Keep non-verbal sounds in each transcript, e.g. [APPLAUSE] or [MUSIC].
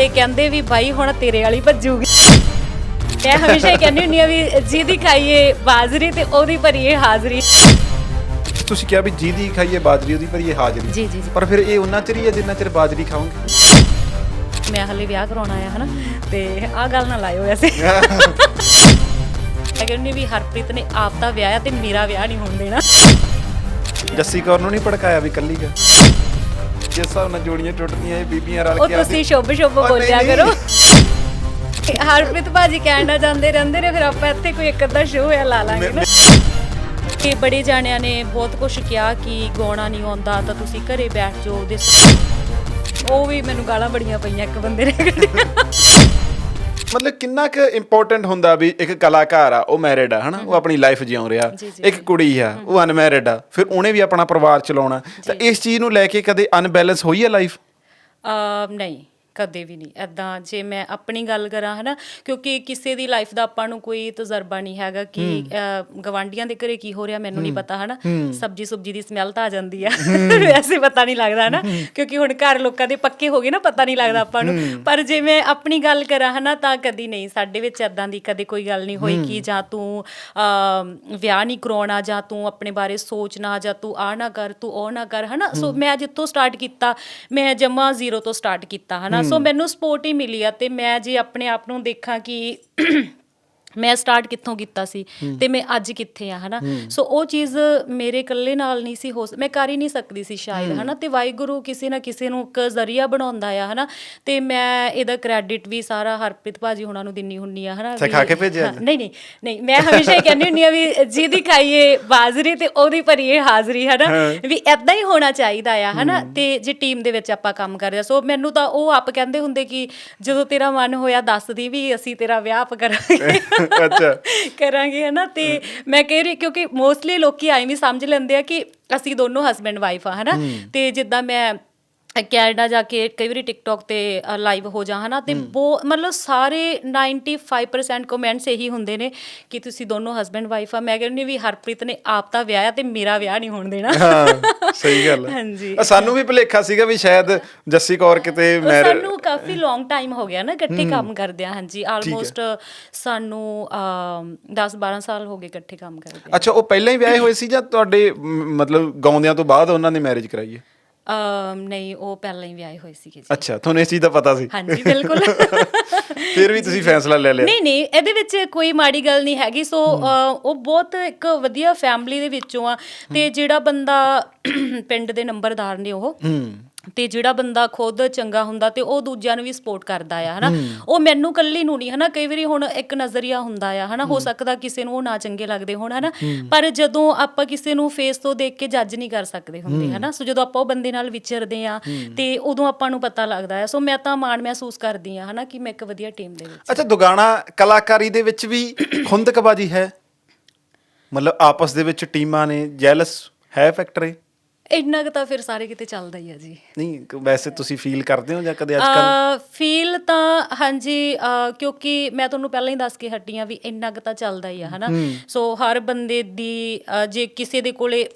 ਤੇ ਕਹਿੰਦੇ ਵੀ ਬਾਈ ਹੁਣ ਤੇਰੇ ਵਾਲੀ ਭੱਜੂਗੀ। ਮੈਂ ਹਮੇਸ਼ਾ ਹੀ ਕਹਿੰਦੀ ਹੁੰਦੀ ਆ ਵੀ ਜਿਹਦੀ ਖਾਈਏ ਬਾਜ਼ਰੀ ਤੇ ਉਹਦੀ ਭਰੀਏ ਹਾਜ਼ਰੀ। ਤੁਸੀਂ ਕਿਹਾ ਵੀ ਜਿਹਦੀ ਖਾਈਏ ਬਾਜਰੀ ਉਹਦੀ ਭਰੀਏ ਹਾਜ਼ਰੀ। ਜੀ ਜੀ ਜੀ। ਪਰ ਫਿਰ ਇਹ ਉਹਨਾਂ ਚਿਰ ਹੀ ਹੈ ਜਿੰਨਾ ਚਿਰ ਬਾਜਰੀ ਖਾਓਗੇ? ਮੈਂ ਹਲੇ ਵਿਆਹ ਕਰਾਉਣਾ ਆ ਹਨਾ ਤੇ ਆਹ ਗੱਲ ਨਾ ਲਾਇਓ ਐਸੇ [LAUGHS] ਮੈਂ ਕਹਿੰਦੀ ਵੀ ਹਰਪ੍ਰੀਤ ਨੇ ਆਪ ਦਾ ਵਿਆਹ ਆ ਤੇ ਮੇਰਾ ਵਿਆਹ ਨਹੀਂ ਹੋਣ ਦੇਣਾ। ਜੱਸੀ ਕੌਰ ਨੂੰ ਨਹੀਂ ਭੜਕਾਇਆ ਵੀ ਕੱਲੀ ਗਾ ਜਿਸ ਹਿਸਾਬ ਨਾਲ ਜੋੜੀਆਂ ਟੁੱਟਦੀਆਂ ਇਹ ਬੀਬੀਆਂ ਰਲ ਉਹ ਕੇ ਤੁਸੀਂ ਸ਼ੁਭ ਸ਼ੁਭ ਬੋਲਿਆ। ਕਰੋ। ਹਰਪ੍ਰੀਤ ਭਾਜੀ ਕਹਿਣਾ ਜਾਂਦੇ ਰਹਿੰਦੇ ਨੇ ਫਿਰ ਆਪਾਂ ਇੱਥੇ ਕੋਈ ਇੱਕ ਅੱਧਾ ਸ਼ੋਅ ਆ ਲਾ ਲਾਂਗੇ ਨਾ। ਕਿ ਬੜੇ ਜਾਣਿਆਂ ਨੇ ਬਹੁਤ ਕੁਝ ਕਿਹਾ ਕਿ ਗਾਉਣਾ ਨਹੀਂ ਆਉਂਦਾ ਤਾਂ ਤੁਸੀਂ ਘਰੇ ਬੈਠ ਜਾਓ ਉਹਦੇ ਉਹ ਵੀ ਮੈਨੂੰ ਗਾਲਾਂ ਬੜੀਆਂ ਪਈਆਂ ਇੱਕ ਬੰਦੇ ਨੇ। ਕੱਢੀਆਂ ਮਤਲਬ ਕਿੰਨਾ ਕੁ ਇੰਪੋਰਟੈਂਟ ਹੁੰਦਾ ਵੀ ਇੱਕ ਕਲਾਕਾਰ ਆ ਉਹ ਮੈਰਿਡ ਆ ਹਨਾ? ਉਹ ਆਪਣੀ ਲਾਈਫ ਜਿਉਂ ਰਿਹਾ। ਇੱਕ ਕੁੜੀ ਆ ਉਹ ਅਨਮੈਰਿਡ ਆ। ਫਿਰ ਉਹਨੇ ਵੀ ਆਪਣਾ ਪਰਿਵਾਰ ਚਲਾਉਣਾ। ਤਾਂ ਇਸ ਚੀਜ਼ ਨੂੰ ਲੈ ਕੇ ਕਦੇ ਅਨਬੈਲੈਂਸ ਹੋਈ ਹੈ ਲਾਈਫ ਨਹੀਂ। ਕਦੇ ਵੀ ਨਹੀਂ। ਐਦਾਂ ਜੇ ਮੈਂ ਆਪਣੀ ਗੱਲ ਕਰਾਂ ਹਨਾ ਕਿਉਂਕਿ ਕਿਸੇ ਦੀ ਲਾਈਫ ਦਾ ਆਪਾਂ ਨੂੰ ਕੋਈ ਤਜਰਬਾ ਨਹੀਂ ਹੈਗਾ ਕਿ ਅ, ਗਵਾਂਢੀਆਂ ਦੇ ਘਰੇ ਕੀ ਹੋ ਰਿਹਾ ਮੈਨੂੰ ਨਹੀਂ ਪਤਾ ਹਨਾ। ਸਬਜੀ ਸੁਬਜੀ ਦੀ ਸਮੈਲ ਤਾਂ ਆ ਜਾਂਦੀ ਆ। [LAUGHS] ਵੈਸੇ ਪਤਾ ਨਹੀਂ ਲੱਗਦਾ ਹਨਾ ਕਿਉਂਕਿ ਹੁਣ ਘਰ ਲੋਕਾਂ ਦੇ ਪੱਕੇ ਹੋ ਗਏ ਨਾ ਪਤਾ ਨਹੀਂ ਲੱਗਦਾ ਆਪਾਂ ਨੂੰ। ਪਰ ਜੇ ਮੈਂ ਆਪਣੀ ਗੱਲ ਕਰਾਂ ਹਨਾ ਤਾਂ ਕਦੀ ਨਹੀਂ। ਸਾਡੇ ਵਿੱਚ ਐਦਾਂ ਦੀ ਕਦੇ ਕੋਈ ਗੱਲ ਨਹੀਂ ਹੋਈ ਕਿ ਜਾਂ ਤੂੰ ਵਿਆਹ ਨਹੀਂ ਕਰਾਉਣਾ ਜਾਂ ਤੂੰ ਆਪਣੇ ਬਾਰੇ ਸੋਚਣਾ ਜਾਂ ਤੂੰ ਆ ਨਾ ਕਰ ਤੂੰ ਉਹ ਨਾ ਕਰ ਹਨਾ। ਸੋ ਮੈਂ ਜਿੱਥੋਂ ਸਟਾਰਟ ਕੀਤਾ ਮੈਂ ਜਮਾ ਜ਼ੀਰੋ ਤੋਂ ਸਟਾਰਟ ਕੀਤਾ ਹਨਾ। ਸੋ ਮੈਨੂੰ ਸਪੋਰਟ ਹੀ ਮਿਲੀ ਆ ਤੇ ਮੈਂ ਜੇ ਆਪਣੇ ਆਪ ਨੂੰ ਦੇਖਾਂ ਕਿ ਮੈਂ ਸਟਾਰਟ ਕਿੱਥੋਂ ਕੀਤਾ ਸੀ ਤੇ ਮੈਂ ਅੱਜ ਕਿੱਥੇ ਆ ਹਨਾ? ਸੋ ਉਹ ਚੀਜ਼ ਮੇਰੇ ਇਕੱਲੇ ਨਾਲ ਨਹੀਂ ਸੀ ਹੋ ਮੈਂ ਕਰ ਹੀ ਨਹੀਂ ਸਕਦੀ ਸੀ ਸ਼ਾਇਦ ਹਨਾ? ਤੇ ਵਾਹਿਗੁਰੂ ਕਿਸੇ ਨਾ ਕਿਸੇ ਨੂੰ ਇੱਕ ਜ਼ਰੀਆ ਬਣਾਉਂਦਾ ਆ ਹਨਾ? ਤੇ ਮੈਂ ਇਹਦਾ ਕ੍ਰੈਡਿਟ ਵੀ ਸਾਰਾ ਹਰਪ੍ਰੀਤ ਭਾਜੀ ਹੁਣਾਂ ਨੂੰ ਦਿੰਨੀ ਹੁੰਨੀ ਆ ਹਨਾ? ਸਿਖਾ ਕੇ ਭੇਜਿਆ ਨਹੀਂ ਨਹੀਂ ਨਹੀਂ ਮੈਂ ਹਮੇਸ਼ਾ ਇਹ ਕਹਿੰਦੀ ਹੁੰਨੀ ਆ ਵੀ ਜਿਹਦੀ ਖਾਈਏ ਬਾਜ਼ਰੀ ਤੇ ਉਹਦੀ ਭਰੀਏ ਹਾਜ਼ਰੀ ਹਨਾ? ਵੀ ਐਦਾਂ ਹੀ ਹੋਣਾ ਚਾਹੀਦਾ ਆ ਹਨਾ? ਤੇ ਜੇ ਟੀਮ ਦੇ ਵਿੱਚ ਆਪਾਂ ਕੰਮ ਕਰ ਰਹੇ ਆ ਸੋ ਮੈਨੂੰ ਤਾਂ ਉਹ ਆਪ ਕਹਿੰਦੇ ਹੁੰਦੇ ਕਿ ਜਦੋਂ ਤੇਰਾ ਮਨ ਹੋਇਆ ਦੱਸਦੀ ਵੀ ਅਸੀਂ ਤੇਰਾ ਵਿਆਹ ਆਪ ਕਰਾਂਗੇ। [LAUGHS] ਅੱਛਾ। ਕਰਾਂਗੇ ਹਨਾ? ਤੇ ਮੈਂ ਕਹਿ ਰਹੀ ਕਿਉਂਕਿ ਮੋਸਟਲੀ ਲੋਕੀ ਆਈ ਵੀ ਸਮਝ ਲੈਂਦੇ ਆ ਕਿ ਅਸੀਂ ਦੋਨੋਂ ਹਸਬੈਂਡ ਵਾਈਫ ਆ ਹਨਾ? ਤੇ ਜਿੱਦਾਂ ਮੈਂ ਕੈਨੇਡਾ ਜਾ ਕੇ ਕਈ ਵਾਰੀ ਟਿਕਟੌਕ ਤੇ ਲਾਈਵ ਹੋ ਜਾ ਹਨਾ ਤੇ ਬਹੁਤ ਮਤਲਬ ਸਾਰੇ 95% ਕਮੈਂਟਸ ਇਹੀ ਹੁੰਦੇ ਨੇ ਕਿ ਤੁਸੀਂ ਦੋਨੋਂ ਹਸਬੈਂਡ ਵਾਈਫ ਆ। ਮੈਂ ਕਹਿੰਦੀ ਵੀ ਹਰਪ੍ਰੀਤ ਨੇ ਆਪ ਤਾਂ ਵਿਆਹ ਆ ਤੇ ਮੇਰਾ ਵਿਆਹ ਨਹੀਂ ਹੋਣ ਦੇਣਾ। ਹਾਂ [LAUGHS] ਸਹੀ ਗੱਲ ਹੈ ਹਾਂਜੀ। ਸਾਨੂੰ ਵੀ ਭੁਲੇਖਾ ਸੀਗਾ ਵੀ ਸ਼ਾਇਦ ਜੱਸੀ ਕੌਰ ਕਿਤੇ ਮੈਰ ਸਾਨੂੰ ਕਾਫੀ ਲੌਂਗ ਟਾਈਮ ਹੋ ਗਿਆ ਨਾ ਇਕੱਠੇ ਕੰਮ ਕਰਦੇ ਆ ਹਾਂਜੀ ਆਲਮੋਸਟ ਸਾਨੂੰ 10 12 ਸਾਲ ਹੋ ਗਏ ਇਕੱਠੇ ਕੰਮ ਕਰਦੇ ਅੱਛਾ ਉਹ ਪਹਿਲਾਂ ਹੀ ਵਿਆਹੇ ਹੋਏ। ਸੀ ਜਾਂ ਤੁਹਾਡੇ ਮ, ਮਤਲਬ ਗਾਉਂਦਿਆਂ ਤੋਂ ਬਾਅਦ ਉਹਨਾਂ ਨੇ ਮੈਰਿਜ ਕਰਾਈ ਹੈ? ਅਮ ਨਹੀਂ ਉਹ ਪਹਿਲਾਂ ਹੀ ਵਿਆਹੇ ਹੋਏ ਸੀਗੇ ਜੀ। ਅੱਛਾ ਤੁਹਾਨੂੰ ਇਸ ਚੀਜ਼ ਦਾ ਪਤਾ ਸੀ? ਹਾਂਜੀ ਬਿਲਕੁਲ। [LAUGHS] ਫਿਰ ਵੀ ਤੁਸੀਂ ਫੈਸਲਾ ਲੈ ਲਿਆ। ਨਹੀਂ ਨਹੀਂ ਇਹਦੇ ਵਿੱਚ ਕੋਈ ਮਾੜੀ ਗੱਲ ਨਹੀਂ ਹੈਗੀ। ਸੋ ਅ, ਉਹ ਬਹੁਤ ਇੱਕ ਵਧੀਆ ਫੈਮਿਲੀ ਦੇ ਵਿੱਚੋਂ ਆ। ਤੇ ਜਿਹੜਾ ਬੰਦਾ [CLEARS THROAT] ਪਿੰਡ ਦੇ ਨੰਬਰਦਾਰ ਨੇ ਉਹ। ਤੇ ਜਿਹੜਾ ਬੰਦਾ ਖੁਦ ਚੰਗਾ ਹੁੰਦਾ ਤੇ ਉਹ ਦੂਜਿਆਂ ਨੂੰ ਵੀ ਸਪੋਰਟ ਕਰਦਾ ਆ ਹਨਾ? ਉਹ ਮੈਨੂੰ ਕੱਲੀ ਨੂੰ ਨਹੀਂ ਹਨਾ? ਕਈ ਵਾਰੀ ਹੁਣ ਇੱਕ ਨਜ਼ਰੀਆ ਹੁੰਦਾ ਆ ਹਨਾ? ਹੋ ਸਕਦਾ ਕਿਸੇ ਨੂੰ ਉਹ ਨਾ ਚੰਗੇ ਲੱਗਦੇ ਹੋਣ ਹਨਾ? ਪਰ ਜਦੋਂ ਆਪਾਂ ਕਿਸੇ ਨੂੰ ਫੇਸ ਤੋਂ ਦੇਖ ਕੇ ਜੱਜ ਨਹੀਂ ਕਰ ਸਕਦੇ ਹੁੰਦੇ ਹਨਾ? ਸੋ ਜਦੋਂ ਆਪਾਂ ਉਹ ਬੰਦੇ ਨਾਲ ਵਿਚਰਦੇ ਆ ਤੇ ਉਦੋਂ ਆਪਾਂ ਨੂੰ ਪਤਾ ਲੱਗਦਾ ਆ। ਸੋ ਮੈਂ ਤਾਂ ਮਾਣ ਮਹਿਸੂਸ ਕਰਦੀ ਆ ਹਨਾ? ਕਿ ਮੈਂ ਇੱਕ ਵਧੀਆ ਟੀਮ ਦੇ ਵਿੱਚ ਅੱਛਾ ਦੁਗਾਣਾ ਕਲਾਕਾਰੀ ਦੇ ਵਿੱਚ ਵੀ ਖੁੰਦਕਬਾਜੀ ਹੈ? ਮਤਲਬ ਆਪਸ ਦੇ ਵਿੱਚ ਟੀਮਾਂ ਨੇ ਜੈਲਸ ਹੈ ਫੈਕਟਰੀ ਇੰਨਾ ਕੁ ਤਾਂ ਫਿਰ ਸਾਰੇ ਕਿਤੇ ਚੱਲਦਾ ਹੀ ਆ ਜੀ। ਨਹੀਂ ਵੈਸੇ ਤੁਸੀਂ ਫੀਲ ਕਰਦੇ ਹੋ ਜਾਂ ਕਦੇ ਅੱਜ ਕੱਲ ਫੀਲ ਤਾਂ ਹਾਂਜੀ ਕਿਉਂਕਿ ਮੈਂ ਤੁਹਾਨੂੰ ਪਹਿਲਾਂ ਹੀ ਦੱਸ ਕੇ ਹਟੀ ਆ ਵੀ ਇੰਨਾ ਕੁ ਤਾਂ ਚੱਲਦਾ ਹੀ ਆ ਹਨਾ। ਸੋ ਹਰ ਬੰਦੇ ਦੀ ਜੇ ਕਿਸੇ ਦੇ ਕੋਲੇ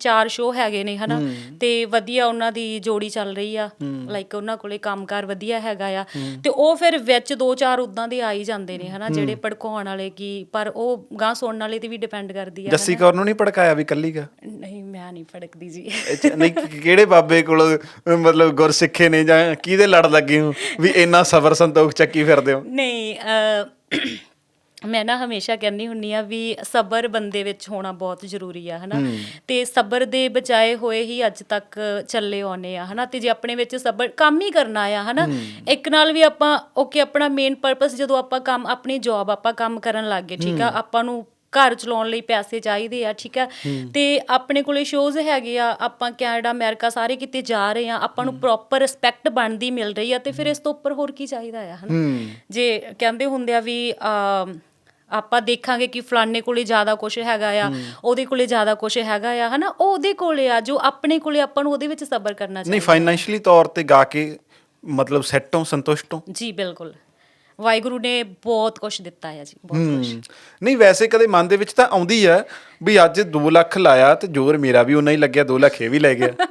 ਚਾਰ ਸ਼ੋਅ ਹੈਗੇ ਨੇ ਹਨਾ? ਤੇ ਵਧੀਆ ਉਹਨਾਂ ਦੀ ਜੋੜੀ ਚੱਲ ਰਹੀ ਆ। ਲਾਈਕ ਉਹਨਾਂ ਕੋਲੇ ਕੰਮਕਾਰ ਵਧੀਆ ਹੈਗਾ ਆ। ਤੇ ਉਹ ਫਿਰ ਵਿੱਚ ਦੋ ਚਾਰ ਉਦਾਂ ਦੇ ਆ ਹੀ ਜਾਂਦੇ ਨੇ ਹਨਾ? ਜਿਹੜੇ ਭੜਕਾਉਣ ਵਾਲੇ ਕੀ ਪਰ ਉਹ ਗਾਂ ਸੁਣਨ ਵਾਲੇ ਤੇ ਵੀ ਡਿਪੈਂਡ ਕਰਦੀ ਆ ਜੱਸੀ ਕੌਰ ਨੂੰ ਨਹੀਂ ਭੜਕਾਇਆ ਵੀ ਕੱਲੀ ਗਾ? ਨਹੀਂ ਮੈਂ ਨਹੀਂ ਫੜਕਦੀ ਜੀ। ਨਹੀਂ ਕਿਹੜੇ ਬਾਬੇ ਕੋਲ ਮਤਲਬ ਗੁਰਸਿੱਖੇ ਨੇ ਜਾਂ ਕਿਹਦੇ ਲੜ ਲੱਗੇ ਹੋ? ਵੀ ਇੰਨਾ ਸਬਰ ਸੰਤੋਖ ਚੱਕੀ ਫਿਰਦੇ ਹੋ? ਨਹੀਂ ਅ, ਮੈਂ ਨਾ ਹਮੇਸ਼ਾ ਕਹਿੰਦੀ ਹੁੰਨੀ ਆ ਵੀ ਸਬਰ ਬੰਦੇ ਵਿੱਚ ਹੋਣਾ ਬਹੁਤ ਜ਼ਰੂਰੀ ਆ ਹਨਾ? ਤੇ ਸਬਰ ਦੇ ਬਚਾਏ ਹੋਏ ਹੀ ਅੱਜ ਤੱਕ ਚੱਲੇ ਆਉਨੇ ਆ ਹਨਾ? ਤੇ ਜੇ ਆਪਣੇ ਵਿੱਚ ਸਬਰ ਕੰਮ ਹੀ ਕਰਨਾ ਆ ਹਨਾ? ਇੱਕ ਨਾਲ ਵੀ ਆਪਾਂ ਓਕੇ ਆਪਣਾ ਮੇਨ ਪਰਪਸ ਜਦੋਂ ਆਪਾਂ ਕੰਮ ਆਪਣੀ ਜੌਬ ਆਪਾਂ ਕੰਮ ਕਰਨ ਲੱਗ ਗਏ ਠੀਕ ਆ? ਆਪਾਂ ਨੂੰ ਘਰ ਚਲਾਉਣ ਲਈ ਪੈਸੇ ਚਾਹੀਦੇ ਆ ਠੀਕ ਆ? ਤੇ ਆਪਣੇ ਕੋਲੇ ਸ਼ੋਜ਼ ਹੈਗੇ ਆ ਆਪਾਂ ਕੈਨੇਡਾ ਅਮਰੀਕਾ ਸਾਰੇ ਕਿਤੇ ਜਾ ਰਹੇ ਆ ਆਪਾਂ ਨੂੰ ਪ੍ਰੋਪਰ ਰਿਸਪੈਕਟ ਬਣਦੀ ਮਿਲ ਰਹੀ ਆ ਤੇ ਫਿਰ ਇਸ ਤੋਂ ਉੱਪਰ ਹੋਰ ਕੀ ਚਾਹੀਦਾ ਆ ਹਨਾ? ਜੇ ਕਹਿੰਦੇ ਹੁੰਦੇ ਆ ਵੀ ਆਪਾਂ ਦੇਖਾਂਗੇ ਕਿ ਫਲਾਣੇ ਕੋਲੇ ਜ਼ਿਆਦਾ ਕੁਝ ਹੈਗਾ ਆ ਉਹਦੇ ਕੋਲੇ ਜ਼ਿਆਦਾ ਕੁਝ ਹੈਗਾ ਆ ਹਨਾ? ਉਹ ਉਹਦੇ ਕੋਲੇ ਆ ਜੋ ਆਪਣੇ ਕੋਲੇ ਆਪਾਂ ਨੂੰ ਉਹਦੇ ਵਿੱਚ ਸਬਰ ਕਰਨਾ ਨਹੀਂ ਚਾਹੀਦਾ। ਫਾਈਨੈਂਸ਼ੀਅਲੀ ਤੌਰ ਤੇ ਗਾ ਕੇ ਮਤਲਬ ਸੈੱਟ ਹੋ ਸੰਤੁਸ਼ਟ ਹੋ? ਜੀ ਬਿਲਕੁਲ। ਵਾਹਿਗੁਰੂ ਨੇ ਬਹੁਤ ਕੁਝ ਦਿੱਤਾ ਹੈ ਜੀ ਬਹੁਤ ਕੁਝ ਨਹੀਂ ਵੈਸੇ ਕਦੇ ਮਨ ਦੇ ਵਿੱਚ ਤਾਂ ਆਉਂਦੀ ਆ ਵੀ ਅੱਜ 2 ਲੱਖ ਲਾਇਆ ਤੇ ਜੋਰ ਮੇਰਾ ਵੀ ਉਨਾ ਹੀ ਲੱਗਿਆ 2 ਲੱਖ ਇਹ ਵੀ ਲੈ ਗਿਆ।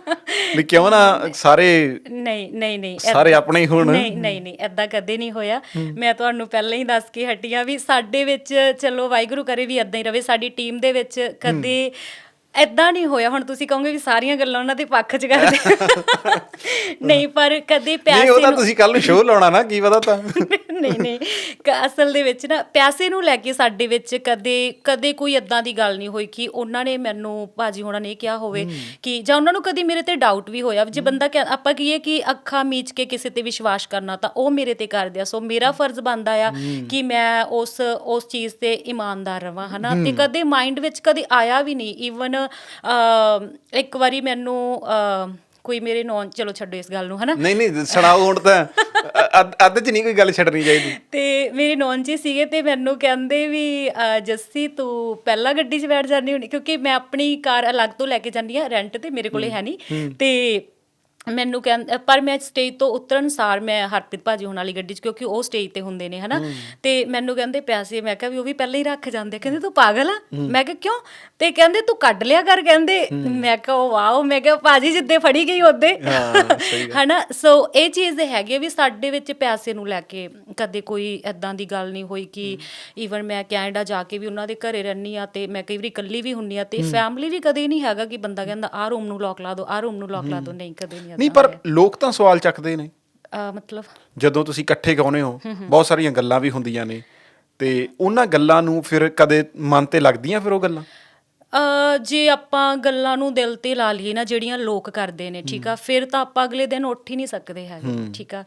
ਵੀ ਕਿਉਂ ਨਾ ਸਾਰੇ ਨਹੀਂ ਨਹੀਂ ਨਹੀਂ ਸਾਰੇ ਆਪਣੇ ਹੀ ਹੋਣ। ਨਹੀਂ ਨਹੀਂ ਨਹੀਂ ਐਦਾਂ ਕਦੇ ਨਹੀਂ ਹੋਇਆ। ਮੈਂ ਤੁਹਾਨੂੰ ਪਹਿਲਾਂ ਹੀ ਦੱਸ ਕੇ ਹਟੀਆਂ ਵੀ ਸਾਡੇ ਵਿੱਚ ਚਲੋ ਵਾਹਿਗੁਰੂ ਕਰੇ ਵੀ ਐਦਾਂ ਹੀ ਰਵੇ ਸਾਡੀ ਟੀਮ ਦੇ ਵਿੱਚ ਕਦੇ ਐਦਾਂ ਨਹੀਂ ਹੋਇਆ। ਹੁਣ ਤੁਸੀਂ ਕਹੋਗੇ ਵੀ ਸਾਰੀਆਂ ਗੱਲਾਂ ਉਹਨਾਂ ਦੇ ਪੱਖ 'ਚ ਕਰਦੇ ਨਹੀਂ ਪਰ ਕਦੇ ਨਹੀਂ ਉਹ ਪੈਸੇ ਤਾਂ ਤੁਸੀਂ ਕੱਲ ਨੂੰ ਸ਼ੋਅ ਲਾਉਣਾ ਨਾ ਕੀ ਪਤਾ ਤਾਂ। ਨਹੀਂ ਨਹੀਂ ਅਸਲ ਦੇ ਵਿੱਚ ਨਾ ਪੈਸੇ ਨੂੰ ਲੈ ਕੇ ਸਾਡੇ ਵਿੱਚ ਕਦੇ ਕਦੇ ਕੋਈ ਇਦਾਂ ਦੀ ਗੱਲ ਨਹੀਂ ਹੋਈ ਕਿ ਉਹਨਾਂ ਨੇ ਮੈਨੂੰ ਭਾਜੀ ਹੋਣਾ ਨੇ ਕਿਹਾ ਹੋਵੇ ਕਿ ਜਾਂ ਉਹਨਾਂ ਨੂੰ ਕਦੀ ਮੇਰੇ ਤੇ ਡਾਊਟ ਵੀ ਹੋਇਆ। ਜੇ ਬੰਦਾ ਆਪਾਂ ਕਹੀਏ ਕਿ ਅੱਖਾਂ ਮੀਚ ਕੇ ਕਿਸੇ ਤੇ ਵਿਸ਼ਵਾਸ ਕਰਨਾ ਤਾਂ ਉਹ ਮੇਰੇ ਤੇ ਕਰਦੇ ਆ। ਸੋ ਮੇਰਾ ਫਰਜ਼ ਬਣਦਾ ਆ ਕਿ ਮੈਂ ਉਸ ਉਸ ਚੀਜ਼ ਤੇ ਇਮਾਨਦਾਰ ਰਵਾਂ ਹਨਾ? ਤੇ ਕਦੇ ਮਾਈਂਡ ਵਿੱਚ ਕਦੇ ਆਇਆ ਵੀ ਨਹੀਂ। ਈਵਨ ਇੱਕ ਵਾਰੀ ਮੈਨੂੰ ਕੋਈ ਮੇਰੇ ਨੌਨ ਚਲੋ ਛੱਡੋ ਇਸ ਗੱਲ ਨੂੰ ਹਨਾ? ਨਹੀਂ ਨਹੀਂ ਸੁਣਾਓ ਹੁਣ ਤਾਂ। ਅੱਧ- ਚ ਨਹੀਂ ਕੋਈ ਗੱਲ ਛੱਡਣੀ ਚਾਹੀਦੀ। ਤੇ ਮੇਰੇ ਨੌਨ ਜੀ ਸੀਗੇ ਤੇ ਮੈਨੂੰ ਕਹਿੰਦੇ ਵੀ ਜੱਸੀ ਤੂੰ ਪਹਿਲਾਂ ਗੱਡੀ 'ਚ ਬੈਠ ਜਾਂਦੀ ਹੋਣੀ ਕਿਉਂਕਿ ਮੈਂ ਆਪਣੀ ਕਾਰ ਅਲੱਗ ਤੋਂ ਲੈ ਕੇ ਜਾਂਦੀ ਆ ਰੈਂਟ ਤੇ ਮੇਰੇ ਕੋਲੇ ਹੈ ਨਹੀਂ। ਤੇ ਮੈਨੂੰ ਕਹਿੰਦੇ ਪਰ ਮੈਂ ਸਟੇਜ ਤੋਂ ਉਤਰਨ ਸਾਰ ਮੈਂ ਹਰਪ੍ਰੀਤ ਭਾਜੀ ਹੋਣ ਵਾਲੀ ਗੱਡੀ 'ਚ ਕਿਉਂਕਿ ਉਹ ਸਟੇਜ ਤੇ ਹੁੰਦੇ ਨੇ ਹਨਾ? ਤੇ ਮੈਨੂੰ ਕਹਿੰਦੇ ਪੈਸੇ ਮੈਂ ਕਿਹਾ ਵੀ ਉਹ ਵੀ ਪਹਿਲਾਂ ਹੀ ਰੱਖ ਜਾਂਦੇ ਕਹਿੰਦੇ ਤੂੰ ਪਾਗਲ ਆ? ਮੈਂ ਕਿਹਾ ਕਿਉਂ? ਤੇ ਕਹਿੰਦੇ ਤੂੰ ਕੱਢ ਲਿਆ ਕਰ ਕਹਿੰਦੇ। ਮੈਂ ਕਿਹਾ "ਓ ਵਾਓ ਮੈਂ ਕਿਹਾ ਭਾਜੀ ਜਿੱਦੇ ਫੜੀ ਗਈ ਉਹਦੇ। ਹਨਾ? ਸੋ ਇਹ ਚੀਜ਼ ਹੈਗੀ ਆ ਵੀ ਸਾਡੇ ਵਿੱਚ ਪੈਸੇ ਨੂੰ ਲੈ ਕੇ ਕਦੇ ਕੋਈ ਐਦਾਂ ਦੀ ਗੱਲ ਨਹੀਂ ਹੋਈ ਕਿ ਈਵਨ ਮੈਂ ਕੈਨੇਡਾ ਜਾ ਕੇ ਵੀ ਉਹਨਾਂ ਦੇ ਘਰੇ ਰਹਿੰਦੀ ਆ ਤੇ ਮੈਂ ਕਈ ਵਾਰੀ ਇਕੱਲੀ ਵੀ ਹੁੰਨੀ ਆ ਤੇ ਫੈਮਿਲੀ ਵੀ ਕਦੇ ਨਹੀਂ ਹੈਗਾ ਕਿ ਬੰਦਾ ਕਹਿੰਦਾ ਆਹ ਰੂਮ ਨੂੰ ਲੋਕ ਲਾ ਦਿਓ ਆਹ ਰੂਮ ਨੂੰ ਲੋਕ ਲਾ ਦਿਓ ਨਹੀਂ ਕਦੇ ਨਹੀਂ ਨਹੀਂ ਪਰ ਲੋਕ ਤਾਂ ਸਵਾਲ ਚੱਕਦੇ ਨੇ। ਮਤਲਬ? ਜਦੋਂ ਤੁਸੀਂ ਇਕੱਠੇ ਗਾਉਨੇ ਹੋ ਬਹੁਤ ਸਾਰੀਆਂ ਗੱਲਾਂ ਵੀ ਹੁੰਦੀਆਂ ਨੇ। ਤੇ ਉਹਨਾਂ ਗੱਲਾਂ ਨੂੰ ਫਿਰ ਕਦੇ ਮਨ ਤੇ ਲੱਗਦੀਆਂ ਫਿਰ ਉਹ ਗੱਲਾਂ? ਅ ਜੇ ਆਪਾਂ ਗੱਲਾਂ ਨੂੰ ਦਿਲ ਤੇ ਲਾ ਲਈਏ ਨਾ ਜਿਹੜੀਆਂ ਲੋਕ ਕਰਦੇ ਨੇ ਠੀਕ ਆ ਫਿਰ ਤਾਂ ਆਪਾਂ ਅਗਲੇ ਦਿਨ ਉੱਠ ਹੀ ਨਹੀਂ ਸਕਦੇ ਹੈਗੇ ਠੀਕ ਆ।